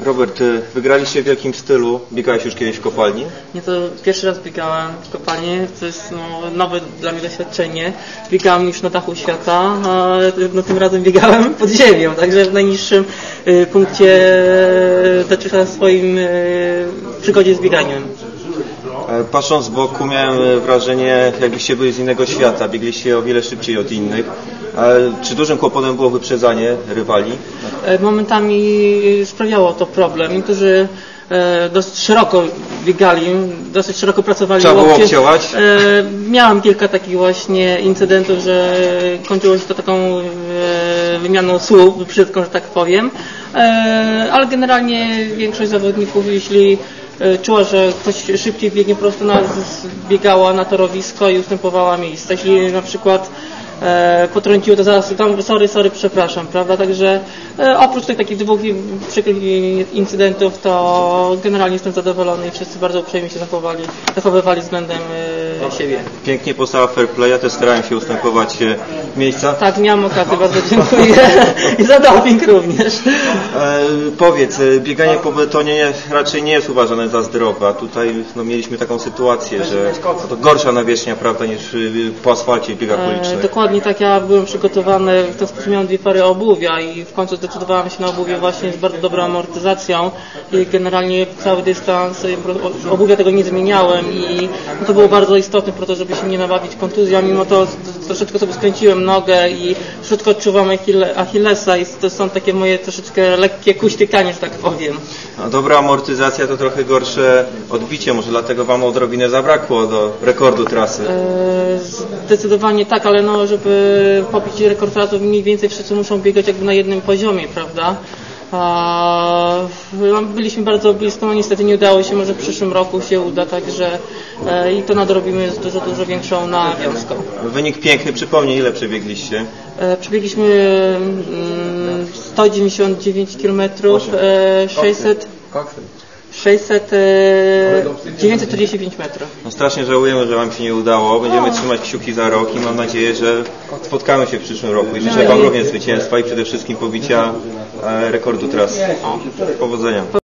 Robert, y, wygraliście w wielkim stylu. Biegałeś już kiedyś w kopalni? Nie to pierwszy raz biegałem w kopalni, to jest no, nowe dla mnie doświadczenie. Biegałem już na dachu świata, a no, tym razem biegałem pod ziemią, także w najniższym y, punkcie dotychczas swoim y, przygodzie z bieganiem. E, Patrząc z boku miałem e, wrażenie, jakbyście byli z innego świata. Biegliście o wiele szybciej od innych. Ale czy dużym kłopotem było wyprzedzanie rywali? E, Momentami sprawiało to problem. Niektórzy e, dosyć szeroko biegali, dosyć szeroko pracowali Trzeba było obciąłać? E, Miałem kilka takich właśnie incydentów, że kończyło się to taką e, wymianą słów, brzydką, że tak powiem. E, Ale generalnie większość zawodników, jeśli e, czuła, że ktoś szybciej biegnie po prostu na, z- biegała na torowisko i ustępowała miejsca. Jeśli na przykład e, potrąciło to zaraz tam sorry, sorry, przepraszam, prawda? Także e, oprócz tych takich dwóch i- przykrych i- incydentów, to generalnie jestem zadowolony i wszyscy bardzo uprzejmie się zachowali, zachowywali względem e, siebie. Pięknie postawa fair playa, też starałem się ustępować e, miejsca. Tak, miałam okazję, bardzo dziękuję i za doping również. E, powiedz, e, bieganie po betonie nie- raczej nie jest uważane za zdrowe, a tutaj no, mieliśmy taką sytuację, że to gorsza nawierzchnia prawda, niż po asfalcie w biegach E, ulicznych. Dokładnie tak, ja byłem przygotowany, w ten sposób miałem dwie pary obuwia i w końcu zdecydowałem się na obuwie właśnie z bardzo dobrą amortyzacją i generalnie cały dystans obuwia tego nie zmieniałem i no to było bardzo istotne po to, żeby się nie nabawić kontuzją, mimo to troszeczkę sobie skręciłem nogę i troszeczkę odczuwam achille- Achillesa i to są takie moje troszeczkę lekkie kuśtykanie, że tak powiem. No, dobra amortyzacja to trochę gorsze odbicie, może dlatego Wam odrobinę zabrakło do rekordu trasy. E, Zdecydowanie tak, ale no, żeby pobić rekord to mniej więcej wszyscy muszą biegać jakby na jednym poziomie, prawda? No, byliśmy bardzo blisko, no niestety nie udało się, może w przyszłym roku się uda, także e, i to nadrobimy z dużo, dużo większą nawiązką. Wynik piękny, przypomnij ile przebiegliście. E, Przebiegliśmy mm, 199 km, e, 600, 600, e, 945 metrów. No strasznie żałujemy, że Wam się nie udało. Będziemy trzymać kciuki za rok i mam nadzieję, że spotkamy się w przyszłym roku. I życzę Wam również zwycięstwa i przede wszystkim pobicia e, rekordu trasy. Powodzenia.